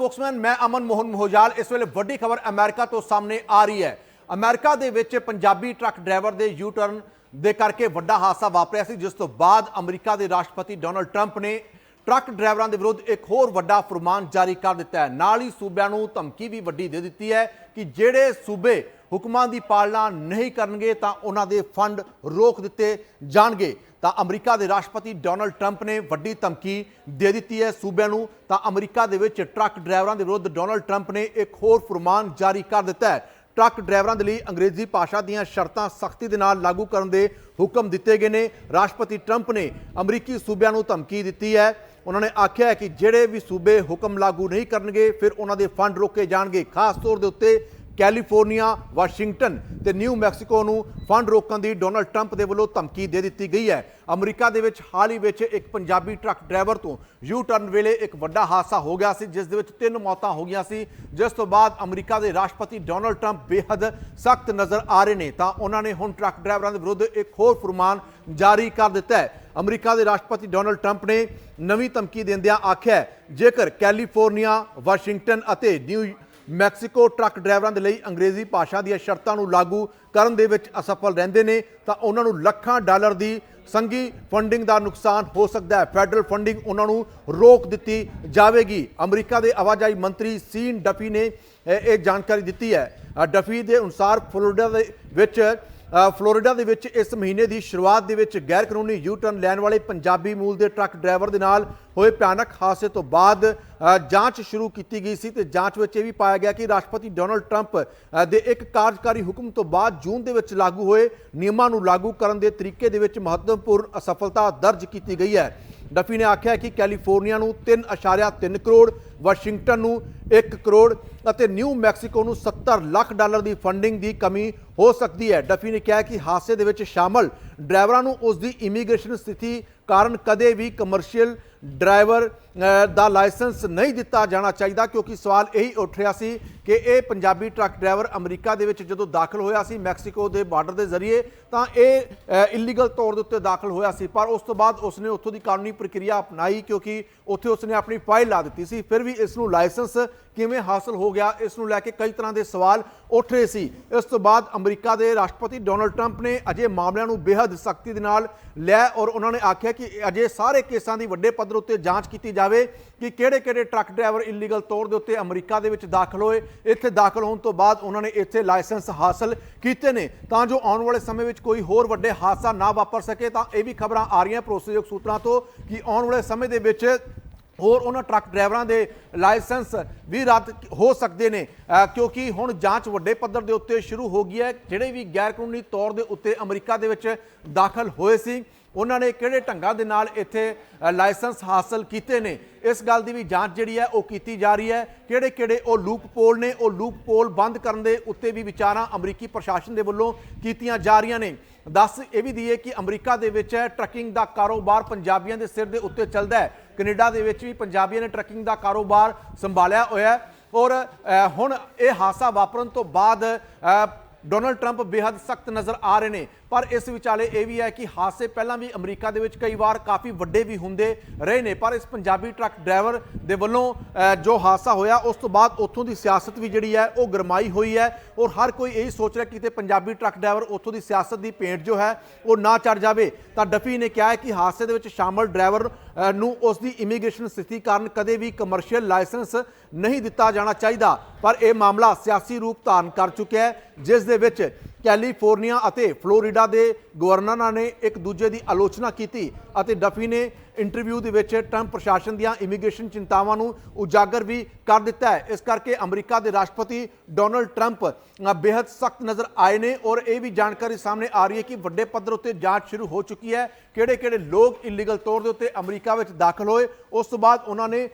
Spokesman, ਮੈਂ ਅਮਨ ਮੋਹਨ ਮੋਹਜਾਲ। ਇਸ ਵੇਲੇ ਵੱਡੀ ਖਬਰ ਅਮਰੀਕਾ ਤੋਂ ਸਾਹਮਣੇ ਆ ਰਹੀ ਹੈ। ਅਮਰੀਕਾ ਦੇ ਵਿੱਚ ਪੰਜਾਬੀ ਟਰੱਕ ਡਰਾਈਵਰ ਦੇ ਯੂ ਟਰਨ ਦੇ ਕਰਕੇ ਵੱਡਾ ਹਾਦਸਾ ਵਾਪਰਿਆ ਸੀ, ਜਿਸ ਤੋਂ ਬਾਅਦ ਅਮਰੀਕਾ ਦੇ ਰਾਸ਼ਟਰਪਤੀ ਡੋਨਲਡ ਟਰੰਪ ਨੇ ਟਰੱਕ ਡਰਾਈਵਰਾਂ ਦੇ ਵਿਰੁੱਧ ਇੱਕ ਹੋਰ ਵੱਡਾ ਫਰਮਾਨ ਜਾਰੀ ਕਰ ਦਿੱਤਾ ਹੈ। ਨਾਲ ਹੀ ਸੂਬਿਆਂ ਨੂੰ ਧਮਕੀ ਵੀ ਵੱਡੀ ਦੇ ਦਿੱਤੀ ਹੈ ਕਿ ਜਿਹੜੇ ਸੂਬੇ ਹੁਕਮਾਂ ਦੀ ਪਾਲਣਾ ਨਹੀਂ ਕਰਨਗੇ ਤਾਂ ਉਹਨਾਂ ਦੇ ਫੰਡ ਰੋਕ ਦਿੱਤੇ ਜਾਣਗੇ। ਤਾਂ ਅਮਰੀਕਾ ਦੇ ਰਾਸ਼ਟਰਪਤੀ ਡੋਨਲਡ ਟਰੰਪ ਨੇ ਵੱਡੀ ਧਮਕੀ ਦੇ ਦਿੱਤੀ ਹੈ ਸੂਬਿਆਂ ਨੂੰ। ਤਾਂ ਅਮਰੀਕਾ ਦੇ ਵਿੱਚ ਟਰੱਕ ਡਰਾਈਵਰਾਂ ਦੇ ਵਿਰੁੱਧ ਡੋਨਲਡ ਟਰੰਪ ਨੇ ਇੱਕ ਹੋਰ ਫਰਮਾਨ ਜਾਰੀ ਕਰ ਦਿੱਤਾ ਹੈ। ਟਰੱਕ ਡਰਾਈਵਰਾਂ ਦੇ ਲਈ ਅੰਗਰੇਜ਼ੀ ਭਾਸ਼ਾ ਦੀਆਂ ਸ਼ਰਤਾਂ ਸਖਤੀ ਦੇ ਨਾਲ ਲਾਗੂ ਕਰਨ ਦੇ ਹੁਕਮ ਦਿੱਤੇ ਗਏ ਨੇ। ਰਾਸ਼ਟਰਪਤੀ ਟਰੰਪ ਨੇ ਅਮਰੀਕੀ ਸੂਬਿਆਂ ਨੂੰ ਧਮਕੀ ਦਿੱਤੀ ਹੈ। ਉਹਨਾਂ ਨੇ ਆਖਿਆ ਹੈ ਕਿ ਜਿਹੜੇ ਵੀ ਸੂਬੇ ਹੁਕਮ ਲਾਗੂ ਨਹੀਂ ਕਰਨਗੇ, ਫਿਰ ਉਹਨਾਂ ਦੇ ਫੰਡ ਰੋਕੇ ਜਾਣਗੇ। ਖਾਸ ਤੌਰ ਦੇ ਉੱਤੇ ਕੈਲੀਫੋਰਨੀਆ, ਵਾਸ਼ਿੰਗਟਨ ਤੇ ਨਿਊ ਮੈਕਸੀਕੋ ਨੂੰ ਫੰਡ ਰੋਕਣ ਦੀ ਡੋਨਲਡ ਟਰੰਪ ਦੇ ਵੱਲੋਂ ਧਮਕੀ ਦੇ ਦਿੱਤੀ ਗਈ ਹੈ। ਅਮਰੀਕਾ ਦੇ ਵਿੱਚ ਹਾਲ ਹੀ ਵਿੱਚ ਇੱਕ ਪੰਜਾਬੀ ਟਰੱਕ ਡਰਾਈਵਰ ਤੋਂ ਯੂ ਟਰਨ ਵੇਲੇ ਇੱਕ ਵੱਡਾ ਹਾਦਸਾ ਹੋ ਗਿਆ ਸੀ, ਜਿਸ ਦੇ ਵਿੱਚ ਤਿੰਨ ਮੌਤਾਂ ਹੋ ਗਈਆਂ ਸੀ। ਜਿਸ ਤੋਂ ਬਾਅਦ ਅਮਰੀਕਾ ਦੇ ਰਾਸ਼ਟਰਪਤੀ ਡੋਨਲਡ ਟਰੰਪ ਬੇहद ਸਖਤ ਨਜ਼ਰ ਆ ਰਹੇ ਨੇ, ਤਾਂ ਉਹਨਾਂ ਨੇ ਹੁਣ ਟਰੱਕ ਡਰਾਈਵਰਾਂ ਦੇ ਵਿਰੁੱਧ ਇੱਕ ਹੋਰ ਫਰਮਾਨ ਜਾਰੀ ਕਰ ਦਿੱਤਾ ਹੈ। ਅਮਰੀਕਾ ਦੇ ਰਾਸ਼ਟਰਪਤੀ ਡੋਨਲਡ ਟਰੰਪ ਨੇ ਨਵੀਂ ਧਮਕੀ ਦਿੰਦਿਆਂ ਆਖਿਆ ਜੇਕਰ ਕੈਲੀਫੋਰਨੀਆ, ਵਾਸ਼ਿੰਗਟਨ ਅਤੇ ਨਿਊ ਮੈਕਸੀਕੋ ਟਰੱਕ ਡਰਾਈਵਰਾਂ ਦੇ ਲਈ ਅੰਗਰੇਜ਼ੀ ਭਾਸ਼ਾ ਦੀਆਂ ਸ਼ਰਤਾਂ ਨੂੰ ਲਾਗੂ ਕਰਨ ਦੇ ਵਿੱਚ ਅਸਫਲ ਰਹਿੰਦੇ ਨੇ, ਤਾਂ ਉਹਨਾਂ ਨੂੰ ਲੱਖਾਂ ਡਾਲਰ ਦੀ ਸੰਘੀ ਫੰਡਿੰਗ ਦਾ ਨੁਕਸਾਨ ਹੋ ਸਕਦਾ ਹੈ। ਫੈਡਰਲ ਫੰਡਿੰਗ ਉਹਨਾਂ ਨੂੰ ਰੋਕ ਦਿੱਤੀ ਜਾਵੇਗੀ। ਅਮਰੀਕਾ ਦੇ ਆਵਾਜਾਈ ਮੰਤਰੀ ਸੀਨ ਡਫੀ ਨੇ ਇਹ ਜਾਣਕਾਰੀ ਦਿੱਤੀ ਹੈ। ਡਫੀ ਦੇ ਅਨੁਸਾਰ ਫਲੋਰੀਡਾ ਦੇ ਵਿੱਚ ਫਲੋਰੀਡਾ ਦੇ ਵਿੱਚ ਇਸ ਮਹੀਨੇ ਦੀ ਸ਼ੁਰੂਆਤ ਦੇ ਵਿੱਚ ਗੈਰ ਕਾਨੂੰਨੀ ਯੂ ਟਰਨ ਲੈਣ ਵਾਲੇ ਪੰਜਾਬੀ ਮੂਲ ਦੇ ਟਰੱਕ ਡਰਾਈਵਰ ਦੇ ਨਾਲ ਹੋਏ ਭਿਆਨਕ ਹਾਦਸੇ ਤੋਂ ਬਾਅਦ ਜਾਂਚ ਸ਼ੁਰੂ ਕੀਤੀ ਗਈ ਸੀ ਤੇ ਜਾਂਚ ਵਿੱਚ ਇਹ ਵੀ ਪਾਇਆ ਗਿਆ ਕਿ ਰਾਸ਼ਟਰਪਤੀ ਡੋਨਲਡ ਟਰੰਪ ਦੇ ਇੱਕ ਕਾਰਜਕਾਰੀ ਹੁਕਮ ਤੋਂ ਬਾਅਦ ਜੂਨ ਦੇ ਵਿੱਚ ਲਾਗੂ ਹੋਏ ਨਿਯਮਾਂ ਨੂੰ ਲਾਗੂ ਕਰਨ ਦੇ ਤਰੀਕੇ ਦੇ ਵਿੱਚ ਮਹੱਤਵਪੂਰਨ ਅਸਫਲਤਾ ਦਰਜ ਕੀਤੀ ਗਈ ਹੈ। ਡਫੀ ਨੇ ਆਖਿਆ ਕਿ ਕੈਲੀਫੋਰਨੀਆ ਨੂੰ 3.3 ਕਰੋੜ, ਵਾਸ਼ਿੰਗਟਨ ਨੂੰ 1 ਕਰੋੜ ਅਤੇ ਨਿਊ ਮੈਕਸੀਕੋ ਨੂੰ 70 ਲੱਖ ਡਾਲਰ ਦੀ ਫੰਡਿੰਗ ਦੀ ਕਮੀ ਹੋ ਸਕਦੀ ਹੈ। ਡਫੀ ਨੇ ਕਿਹਾ ਕਿ ਹਾਦਸੇ ਦੇ ਵਿੱਚ ਸ਼ਾਮਲ ਡਰਾਈਵਰਾਂ ਨੂੰ ਉਸ ਦੀ ਇਮੀਗ੍ਰੇਸ਼ਨ ਸਥਿਤੀ ਕਾਰਨ ਕਦੇ ਵੀ ਕਮਰਸ਼ੀਅਲ ਡਰਾਈਵਰ ਦਾ ਲਾਇਸੈਂਸ ਨਹੀਂ ਦਿੱਤਾ ਜਾਣਾ ਚਾਹੀਦਾ ਕਿਉਂਕਿ ਸਵਾਲ ਇਹੀ ਉੱਠ ਰਿਹਾ ਸੀ ਕਿ ਇਹ ਪੰਜਾਬੀ ਟਰੱਕ ਡਰਾਈਵਰ ਅਮਰੀਕਾ ਦੇ ਵਿੱਚ ਜਦੋਂ ਦਾਖਲ ਹੋਇਆ ਸੀ ਮੈਕਸੀਕੋ ਦੇ ਬਾਰਡਰ ਦੇ ਜ਼ਰੀਏ, ਤਾਂ ਇਹ ਇਲੀਗਲ ਤੌਰ ਦੇ ਉੱਤੇ ਦਾਖਲ ਹੋਇਆ ਸੀ। ਪਰ ਉਸ ਤੋਂ ਬਾਅਦ ਉਸਨੇ ਉੱਥੋਂ ਦੀ ਕਾਨੂੰਨੀ ਪ੍ਰਕਿਰਿਆ ਅਪਣਾਈ ਕਿਉਂਕਿ ਉੱਥੇ ਉਸਨੇ ਆਪਣੀ ਫਾਈਲ ਲਾ ਦਿੱਤੀ ਸੀ। ਫਿਰ ਵੀ ਇਸ ਨੂੰ ਲਾਇਸੈਂਸ ਕਿਵੇਂ ਹਾਸਲ ਹੋ ਗਿਆ, ਇਸ ਨੂੰ ਲੈ ਕੇ ਕਈ ਤਰ੍ਹਾਂ ਦੇ ਸਵਾਲ ਉੱਠ ਰਹੇ ਸੀ। ਇਸ ਤੋਂ ਬਾਅਦ ਅਮਰੀਕਾ ਦੇ ਰਾਸ਼ਟਰਪਤੀ ਡੋਨਲਡ ਟਰੰਪ ਨੇ ਅਜੇ ਮਾਮਲਿਆਂ ਨੂੰ ਬੇहद ਸਖਤੀ ਦੇ ਨਾਲ ਲਿਆ ਔਰ ਉਹਨਾਂ ਨੇ ਆਖਿਆ ਕਿ ਅਜੇ ਸਾਰੇ ਕੇਸਾਂ ਦੀ ਵੱਡੇ ਪੱਧਰ ਉੱਤੇ ਜਾਂਚ ਕੀਤੀ ਜਾਵੇ ਕਿ ਕਿਹੜੇ-ਕਿਹੜੇ ਟਰੱਕ ਡਰਾਈਵਰ ਇਲੀਗਲ ਤੌਰ ਦੇ ਉੱਤੇ ਅਮਰੀਕਾ ਦੇ ਵਿੱਚ ਦਾਖਲ ਹੋਏ, ਇੱਥੇ ਦਾਖਲ ਹੋਣ ਤੋਂ ਬਾਅਦ ਉਹਨਾਂ ਨੇ ਇੱਥੇ ਲਾਇਸੈਂਸ ਹਾਸਲ ਕੀਤੇ ਨੇ। ਤਾਂ ਜੋ ਆਉਣ ਵਾਲੇ ਸਮੇਂ ਵਿੱਚ ਕੋਈ ਹੋਰ ਵੱਡੇ ਹਾਦਸਾ ਨਾ ਵਾਪਰ ਸਕੇ, ਤਾਂ ਇਹ ਵੀ ਖਬਰਾਂ ਆ ਰਹੀਆਂ ਭਰੋਸੇਯੋਗ ਸੂਤਰਾਂ ਤੋਂ ਕਿ ਆਉਣ ਵਾਲੇ ਸਮੇਂ ਦੇ ਵਿੱਚ ਹੋਰ ਉਹਨਾਂ ਟਰੱਕ ਡਰਾਈਵਰਾਂ ਦੇ ਲਾਇਸੈਂਸ ਵੀ ਰੱਦ ਹੋ ਸਕਦੇ ਨੇ। ਕਿਉਂਕਿ ਹੁਣ ਜਾਂਚ ਵੱਡੇ ਪੱਧਰ ਦੇ ਉੱਤੇ ਸ਼ੁਰੂ ਹੋ ਗਈ ਹੈ, ਜਿਹੜੇ ਵੀ ਗੈਰ ਕਾਨੂੰਨੀ ਤੌਰ ਦੇ ਉੱਤੇ ਅਮਰੀਕਾ ਦੇ ਵਿੱਚ ਦਾਖਲ ਹੋਏ ਸੀ। ਉਹਨਾਂ ਨੇ ਕਿਹੜੇ ਢੰਗਾਂ ਦੇ ਨਾਲ ਇੱਥੇ ਲਾਇਸੈਂਸ ਹਾਸਲ ਕੀਤੇ ਨੇ? ਇਸ ਗੱਲ ਦੀ ਵੀ ਜਾਂਚ ਜਿਹੜੀ ਹੈ, ਉਹ ਕੀਤੀ ਜਾ ਰਹੀ ਹੈ। ਕਿਹੜੇ ਕਿਹੜੇ ਉਹ ਲੂਪ ਪੋਲ ਨੇ, ਉਹ ਲੂਪ ਪੋਲ ਬੰਦ ਕਰਨ ਦੇ ਉੱਤੇ ਵੀ ਵਿਚਾਰਾਂ ਅਮਰੀਕੀ ਪ੍ਰਸ਼ਾਸਨ ਦੇ ਵੱਲੋਂ ਕੀਤੀਆਂ ਜਾ ਰਹੀਆਂ ਨੇ। ਦੱਸ ਇਹ ਵੀ ਦਈਏ ਕਿ ਅਮਰੀਕਾ ਦੇ ਵਿੱਚ ਟਰੱਕਿੰਗ ਦਾ ਕਾਰੋਬਾਰ ਪੰਜਾਬੀਆਂ ਦੇ ਸਿਰ ਦੇ ਉੱਤੇ ਚੱਲਦਾ ਹੈ। ਕੈਨੇਡਾ ਦੇ ਵਿੱਚ ਵੀ ਪੰਜਾਬੀਆਂ ਨੇ ਟਰੱਕਿੰਗ ਦਾ ਕਾਰੋਬਾਰ ਸੰਭਾਲਿਆ ਹੋਇਆ ਹੈ। ਔਰ ਹੁਣ ਇਹ ਹਾਦਸਾ ਵਾਪਰਨ ਤੋਂ ਬਾਅਦ ਡੋਨਲਡ ਟਰੰਪ ਬੇहद ਸਖਤ ਨਜ਼ਰ ਆ ਰਹੇ ਨੇ। ਪਰ ਇਸ ਵਿਚਾਲੇ ਇਹ ਵੀ ਹੈ ਕਿ ਹਾਦਸੇ ਪਹਿਲਾਂ ਵੀ ਅਮਰੀਕਾ ਦੇ ਵਿੱਚ ਕਈ ਵਾਰ ਕਾਫੀ ਵੱਡੇ ਵੀ ਹੁੰਦੇ ਰਹੇ ਨੇ। ਪਰ ਇਸ ਪੰਜਾਬੀ ਟਰੱਕ ਡਰਾਈਵਰ ਦੇ ਵੱਲੋਂ ਜੋ ਹਾਦਸਾ ਹੋਇਆ, ਉਸ ਤੋਂ ਬਾਅਦ ਉੱਥੋਂ ਦੀ ਸਿਆਸਤ ਵੀ ਜਿਹੜੀ ਹੈ, ਉਹ ਗਰਮਾਈ ਹੋਈ ਹੈ ਔਰ ਹਰ ਕੋਈ ਇਹੀ ਸੋਚ ਰਿਹਾ ਕਿ ਤੇ ਪੰਜਾਬੀ ਟਰੱਕ ਡਰਾਈਵਰ ਉੱਥੋਂ ਦੀ ਸਿਆਸਤ ਦੀ ਪੇਂਟ ਜੋ ਹੈ, ਉਹ ਨਾ ਚੜ ਜਾਵੇ। ਤਾਂ ਡਫੀ ਨੇ ਕਿਹਾ ਹੈ ਕਿ ਹਾਦਸੇ ਦੇ ਵਿੱਚ ਸ਼ਾਮਲ ਡਰਾਈਵਰ ਨੂੰ ਉਸ ਦੀ ਇਮੀਗ੍ਰੇਸ਼ਨ ਸਥਿਤੀ ਕਾਰਨ ਕਦੇ ਵੀ ਕਮਰਸ਼ੀਅਲ ਲਾਇਸੈਂਸ ਨਹੀਂ ਦਿੱਤਾ ਜਾਣਾ ਚਾਹੀਦਾ। ਪਰ ਇਹ ਮਾਮਲਾ ਸਿਆਸੀ ਰੂਪ ਧਾਰਨ ਕਰ ਚੁੱਕਿਆ ਹੈ, ਜਿਸ ਦੇ ਵਿੱਚ ਕੈਲੀਫੋਰਨੀਆ ਅਤੇ ਫਲੋਰੀਡਾ ਦੇ ਗਵਰਨਰਾਂ ਨੇ ਇੱਕ ਦੂਜੇ ਦੀ ਆਲੋਚਨਾ ਕੀਤੀ ਅਤੇ ਡਫੀ ਨੇ ਇੰਟਰਵਿਊ ਦੇ ਵਿੱਚ ਟਰੰਪ ਪ੍ਰਸ਼ਾਸਨ ਦੀਆਂ ਇਮੀਗ੍ਰੇਸ਼ਨ ਚਿੰਤਾਵਾਂ ਨੂੰ ਉਜਾਗਰ ਵੀ ਕਰ ਦਿੱਤਾ ਹੈ। ਇਸ ਕਰਕੇ ਅਮਰੀਕਾ ਦੇ ਰਾਸ਼ਟਰਪਤੀ ਡੋਨਲਡ ਟਰੰਪ ਅ, ਬੇहद ਸਖਤ ਨਜ਼ਰ ਆਏ ਨੇ ਔਰ ਇਹ ਵੀ ਜਾਣਕਾਰੀ ਸਾਹਮਣੇ ਆ ਰਹੀ ਹੈ ਕਿ ਵੱਡੇ ਪੱਧਰ ਉੱਤੇ ਜਾਂਚ ਸ਼ੁਰੂ ਹੋ ਚੁੱਕੀ ਹੈ। ਕਿਹੜੇ ਕਿਹੜੇ ਲੋਕ ਇਲੀਗਲ ਤੌਰ ਦੇ ਉੱਤੇ ਅਮਰੀਕਾ ਵਿੱਚ ਦਾਖਲ ਹੋਏ ਉਸ ਤੋਂ ਬਾਅਦ ਉਹਨਾਂ ਨੇ